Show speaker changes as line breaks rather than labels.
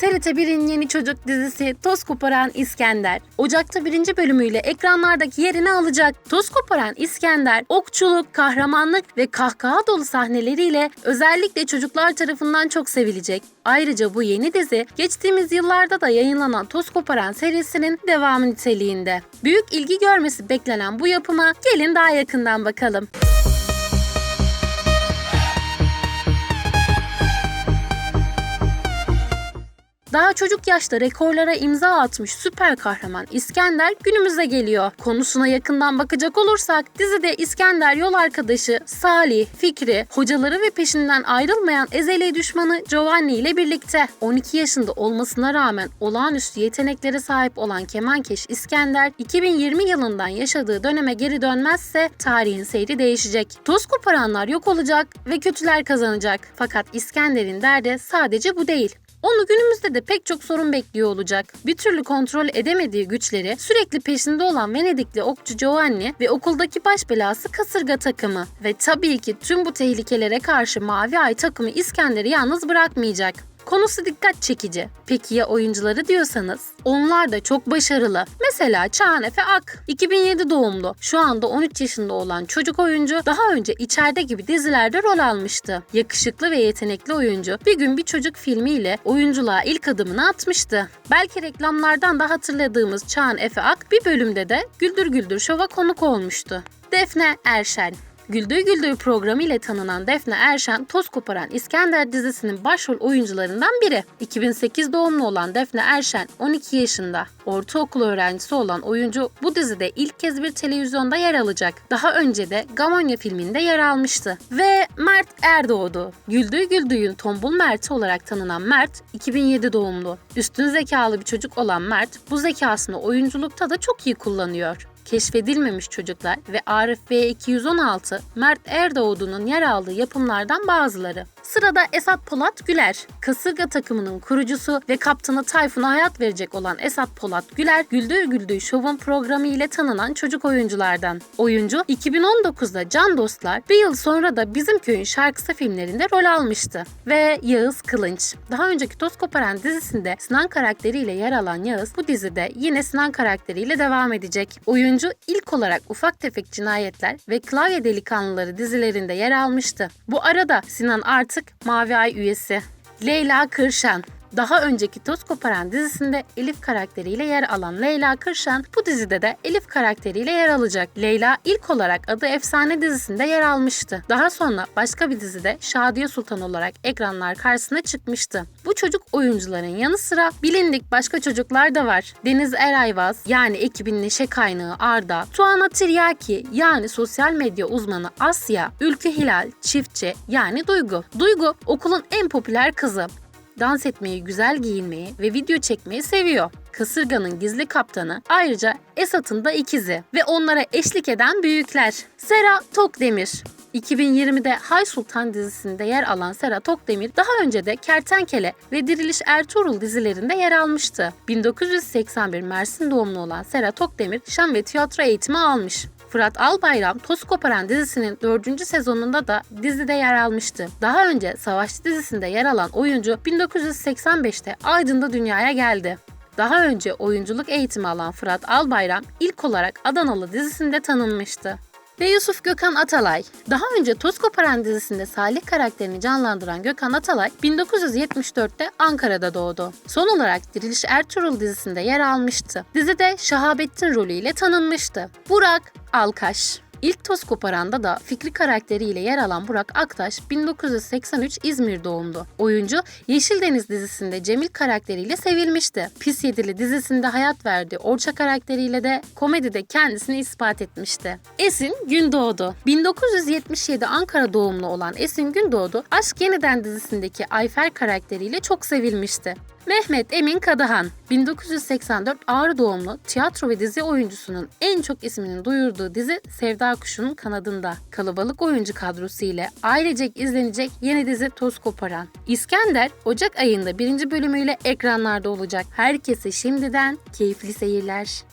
TRT 1'in yeni çocuk dizisi Toz Koparan İskender. Ocak'ta birinci bölümüyle ekranlardaki yerini alacak. Toz Koparan İskender, okçuluk, kahramanlık ve kahkaha dolu sahneleriyle özellikle çocuklar tarafından çok sevilecek. Ayrıca bu yeni dizi geçtiğimiz yıllarda da yayınlanan Toz Koparan serisinin devamı niteliğinde. Büyük ilgi görmesi beklenen bu yapıma gelin daha yakından bakalım. Daha çocuk yaşta rekorlara imza atmış süper kahraman İskender günümüze geliyor. Konusuna yakından bakacak olursak dizide İskender yol arkadaşı Salih, Fikri, hocaları ve peşinden ayrılmayan ezeli düşmanı Giovanni ile birlikte 12 yaşında olmasına rağmen olağanüstü yeteneklere sahip olan kemankeş İskender 2020 yılından yaşadığı döneme geri dönmezse tarihin seyri değişecek. Toz koparanlar yok olacak ve kötüler kazanacak. Fakat İskender'in derdi sadece bu değil. Onu günümüzde de pek çok sorun bekliyor olacak. Bir türlü kontrol edemediği güçleri sürekli peşinde olan Venedikli okçu Giovanni ve okuldaki baş belası kasırga takımı. Ve tabii ki tüm bu tehlikelere karşı Mavi Ay takımı İskender'i yalnız bırakmayacak. Konusu dikkat çekici. Peki ya oyuncuları diyorsanız? Onlar da çok başarılı. Mesela Çağan Efe Ak, 2007 doğumlu. Şu anda 13 yaşında olan çocuk oyuncu daha önce içeride gibi dizilerde rol almıştı. Yakışıklı ve yetenekli oyuncu bir gün bir çocuk filmiyle oyunculuğa ilk adımını atmıştı. Belki reklamlardan da hatırladığımız Çağan Efe Ak bir bölümde de Güldür Güldür Şov'a konuk olmuştu. Defne Erşen Güldür Güldür programı ile tanınan Defne Erşen, Toz Koparan İskender dizisinin başrol oyuncularından biri. 2008 doğumlu olan Defne Erşen 12 yaşında. Ortaokul öğrencisi olan oyuncu bu dizide ilk kez bir televizyonda yer alacak. Daha önce de Gamonya filminde yer almıştı. Ve Mert Erdoğdu. Güldür Güldür'ün tombul Mert'i olarak tanınan Mert 2007 doğumlu. Üstün zekalı bir çocuk olan Mert bu zekasını oyunculukta da çok iyi kullanıyor keşfedilmemiş çocuklar ve Arif V216 Mert Erdoğdu'nun yer aldığı yapımlardan bazıları. Sırada Esat Polat Güler, kasırga takımının kurucusu ve kaptanı Tayfun'a hayat verecek olan Esat Polat Güler, Güldür Güldür Şov'un programı ile tanınan çocuk oyunculardan. Oyuncu 2019'da Can Dostlar, bir yıl sonra da Bizim Köyün Şarkısı filmlerinde rol almıştı. Ve Yağız Kılınç. Daha önceki Toz Koparan dizisinde Sinan karakteriyle yer alan Yağız bu dizide yine Sinan karakteriyle devam edecek. Oyuncu ilk olarak Ufak Tefek Cinayetler ve Klavye Delikanlıları dizilerinde yer almıştı. Bu arada Sinan artık Mavi Ay üyesi. Leyla Kırşan daha önceki Toz Koparan dizisinde Elif karakteriyle yer alan Leyla Kırşan bu dizide de Elif karakteriyle yer alacak. Leyla ilk olarak Adı Efsane dizisinde yer almıştı. Daha sonra başka bir dizide Şadiye Sultan olarak ekranlar karşısına çıkmıştı. Bu çocuk oyuncuların yanı sıra bilindik başka çocuklar da var. Deniz Erayvaz yani ekibin neşe kaynağı Arda, Tuana Tiryaki yani sosyal medya uzmanı Asya, Ülkü Hilal, Çiftçi yani Duygu. Duygu okulun en popüler kızı dans etmeyi, güzel giyinmeyi ve video çekmeyi seviyor. Kasırga'nın gizli kaptanı ayrıca Esat'ın da ikizi ve onlara eşlik eden büyükler. Sera Tokdemir 2020'de Hay Sultan dizisinde yer alan Sera Tokdemir daha önce de Kertenkele ve Diriliş Ertuğrul dizilerinde yer almıştı. 1981 Mersin doğumlu olan Sera Tokdemir şan ve tiyatro eğitimi almış. Fırat Albayram Toz Koparan dizisinin 4. sezonunda da dizide yer almıştı. Daha önce Savaşçı dizisinde yer alan oyuncu 1985'te Aydın'da dünyaya geldi. Daha önce oyunculuk eğitimi alan Fırat Albayram ilk olarak Adanalı dizisinde tanınmıştı. Ve Yusuf Gökhan Atalay. Daha önce Toz Koparan dizisinde Salih karakterini canlandıran Gökhan Atalay 1974'te Ankara'da doğdu. Son olarak Diriliş Ertuğrul dizisinde yer almıştı. Dizide Şahabettin rolüyle tanınmıştı. Burak Alkaş. İlk toz koparanda da Fikri karakteriyle yer alan Burak Aktaş 1983 İzmir doğumlu. Oyuncu Yeşil Deniz dizisinde Cemil karakteriyle sevilmişti. Pis Yedili dizisinde hayat verdiği Orça karakteriyle de komedide kendisini ispat etmişti. Esin Gündoğdu 1977 Ankara doğumlu olan Esin Gündoğdu Aşk Yeniden dizisindeki Ayfer karakteriyle çok sevilmişti. Mehmet Emin Kadahan 1984 Ağrı doğumlu tiyatro ve dizi oyuncusunun en çok isminin duyurduğu dizi Sevda Kuşu'nun kanadında. Kalabalık oyuncu kadrosu ile ailecek izlenecek yeni dizi Toz Koparan. İskender Ocak ayında birinci bölümüyle ekranlarda olacak. Herkese şimdiden keyifli seyirler.